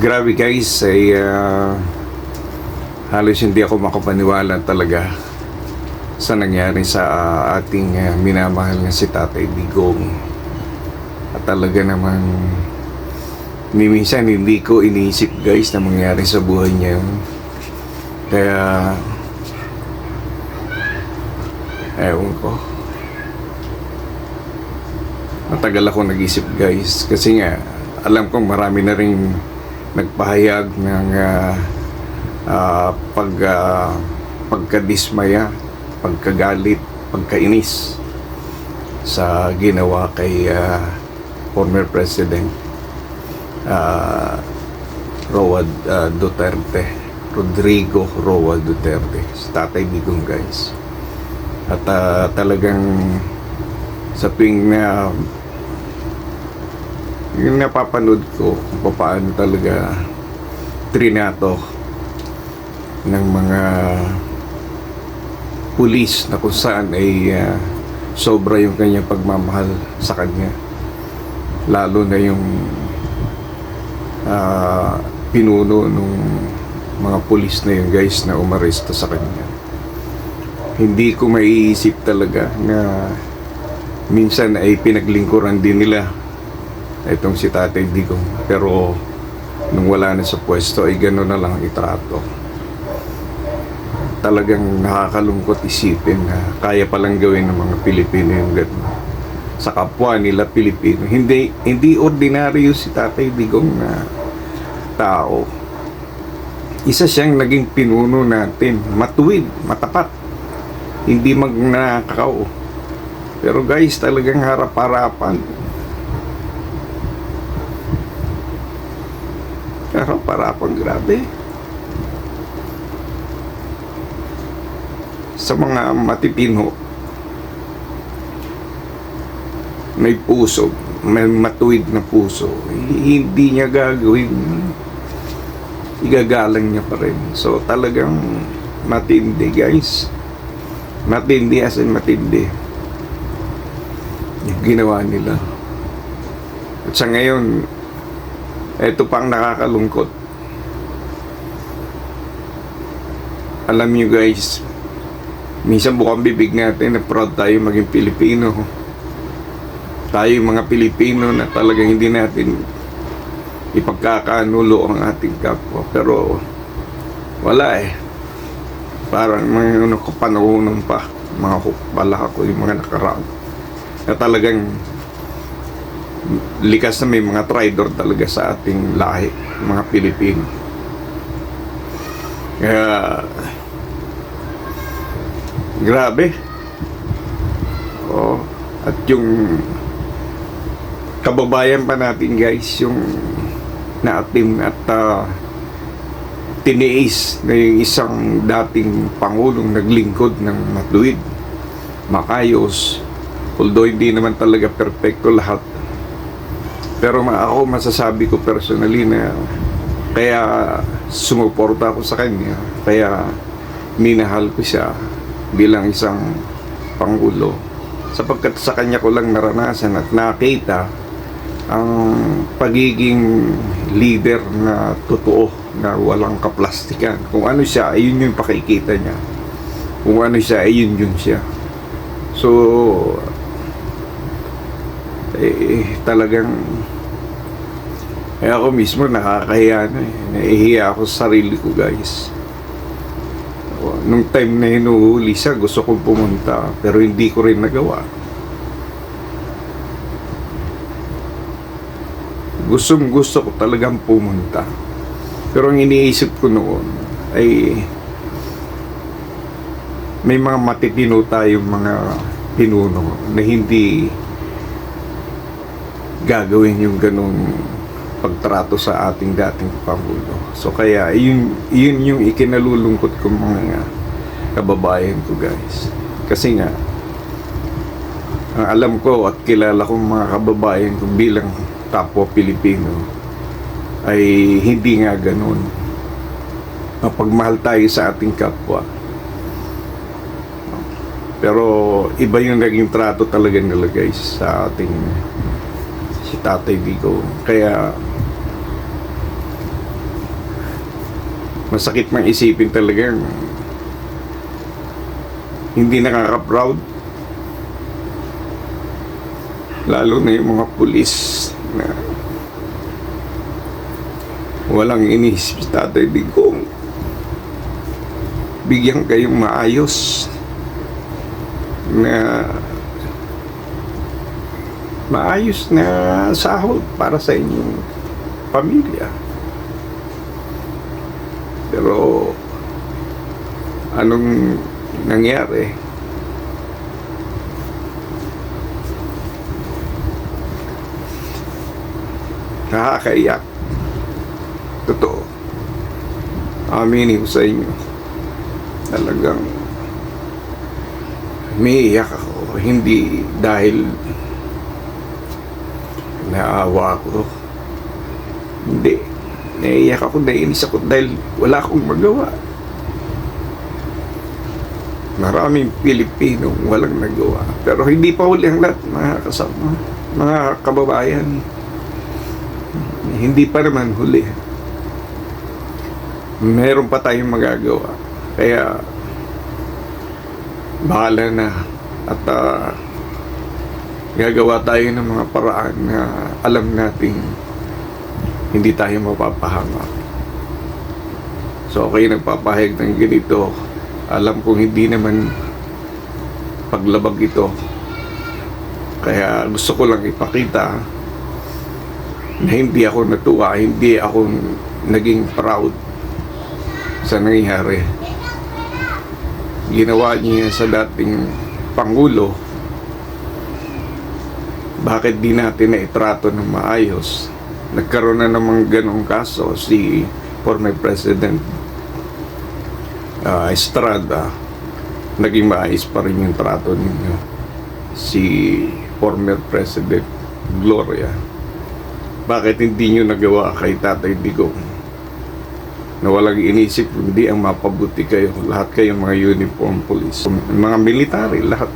Grabe guys, ay ah, halos hindi ako makapaniwala talaga sa nangyari sa ah, ating ah, minamahal na si Tatay Digong. At talaga namang minsan hindi ko iniisip guys na mangyari sa buhay niya. Kaya ewan ko. Matagal ako nag-isip guys kasi nga alam kong marami na rin nagpahayag ng ah, ah, pag ah, pagkadismaya, pagkagalit, pagkainis sa ginawa kay ah, former President ah, Roa ah, Duterte Rodrigo Roa Duterte si Tatay Digong guys. At ah, talagang sa tuwing na yung napapanood ko kung paano talaga trinato ng mga pulis na kung saan ay ah, sobra yung kanyang pagmamahal sa kanya. Lalo na yung ah, pinuno nung mga pulis na yun guys na umaresto sa kanya. Hindi ko maiisip talaga na minsan ay pinaglingkuran din nila itong si Tatay Digong. Pero nung wala na sa pwesto ay gano'n na lang itrato. Talagang nakakalungkot isipin na kaya palang gawin ng mga Pilipino yung gano'n. Sa kapwa nila Pilipino. Hindi hindi ordinaryo si Tatay Digong na tao. Isa siyang naging pinuno natin. Matuwid, matapat. Hindi magnanakaw pero guys talagang harap-harapan harap-harapan grabe. Sa mga matitino may puso may matuwid na puso hindi niya gagawin. Igagalang niya pa rin. So talagang matindi guys. Matindi as in matindi. Yung ginawa nila. At sa ngayon ito pang nakakalungkot. Alam niyo guys minsan bukang bibig natin na proud tayo maging Pilipino. Tayo mga Pilipino na talagang hindi natin ipagkakanulo ang ating kapwa. Pero wala eh. Parang mga ano kapanahonan pa. Mga hukbala ako yung mga nakaraan. Na talagang likas na may mga traidor talaga sa ating lahi mga Pilipino. Kaya grabe. Oh, at yung kababayan pa natin guys yung naatim at ah, tiniis na yung isang dating pangulong naglingkod ng matuwid makayos. Although hindi naman talaga perfecto lahat pero ako masasabi ko personally na kaya sumuporta ako sa kanya. Kaya minahal ko siya bilang isang pangulo. Sapagkat sa kanya ko lang naranasan at nakita ang pagiging leader na totoo na walang kaplastikan. Kung ano siya ayun yung pakikita niya. Kung ano siya ayun yun siya. So eh, talagang eh ako mismo nakakahiya na eh. Nahihiya ako sa sarili ko guys. Nung time na hinuhuli siya, gusto kong pumunta. Pero hindi ko rin nagawa. Gustong gusto ko talagang pumunta. Pero ang iniisip ko noon ay may mga matitino tayong mga pinuno na hindi gagawin yung ganong pagtrato sa ating dating Pangulo. So kaya, yun, yun yung ikinalulungkot ko mga kababayan ko guys. Kasi nga, ang alam ko at kilala kong mga kababayan ko bilang kapwa Pilipino ay hindi nga ganun. Mapagmahal tayo sa ating kapwa. Pero iba yung naging trato talaga nila guys sa ating si Tatay Vigo. Kaya masakit mang isipin talaga hindi nakaka-proud. Lalo na yung mga pulis na walang inisip si Tatay Digong bigyan kayong maayos na maayos na sahod para sa inyong pamilya. Pero anong nangyari? Nakakaiyak. Totoo. Aminin ko sa inyo. Talagang umiiyak ako. Hindi dahil naawa ako. Hindi. Naiiyak ako, naiinis ako dahil wala akong magawa. Maraming Pilipino walang nagawa. Pero hindi pa huli ang lahat, mga kasama, mga kababayan. Hindi pa naman huli. Meron pa tayong magagawa. Kaya, bahala na. At ah, gagawa tayo ng mga paraan na alam nating hindi tayo mapapahamak. So, okay nagpapahayag ng ganito. Alam kong hindi naman paglabag ito. Kaya gusto ko lang ipakita na hindi ako natuwa, hindi ako naging proud sa nangyayari. Ginawa niya sa dating Pangulo, bakit di natin na itrato ng maayos? Nagkaroon na namang ganong kaso si former President ah, Estrada. Naging maayos pa rin yung trato ninyo. Si former President Gloria. Bakit hindi nyo nagawa kay Tatay Digong? Na walang inisip, hindi ang mapabuti kayo. Lahat kayong mga uniform police. Mga military, lahat.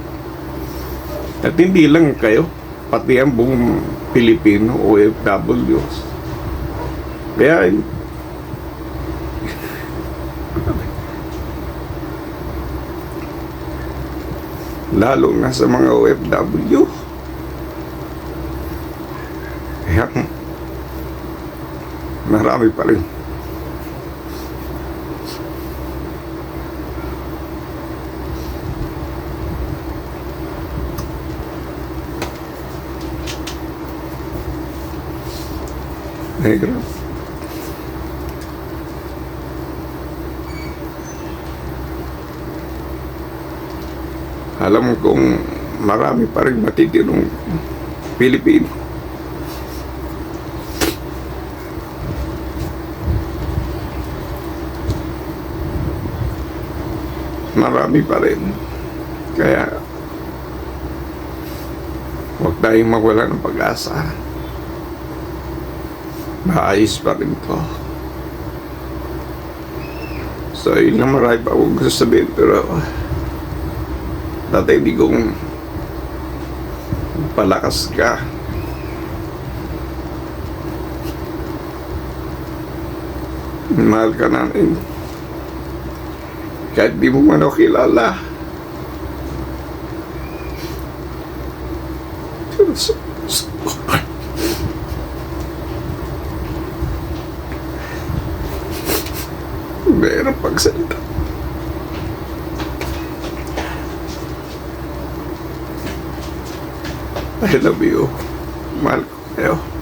At hindi lang kayo, pati ang buong Pilipino OFWs. Kaya lalo na sa mga OFW. Kaya marami pa rin. Negro. Alam kong marami pa rin matitirong Pilipino. Marami pa rin. Kaya huwag tayong mawala ng pag-asa maayos pa rin to. So, yun lang marami pa akong gusto sabihin, pero tatay, di kong palakas ka. Mahal ka namin. Kahit di mo man ako kilala. Meron pagsalita. I love you. Mahal ko kayo.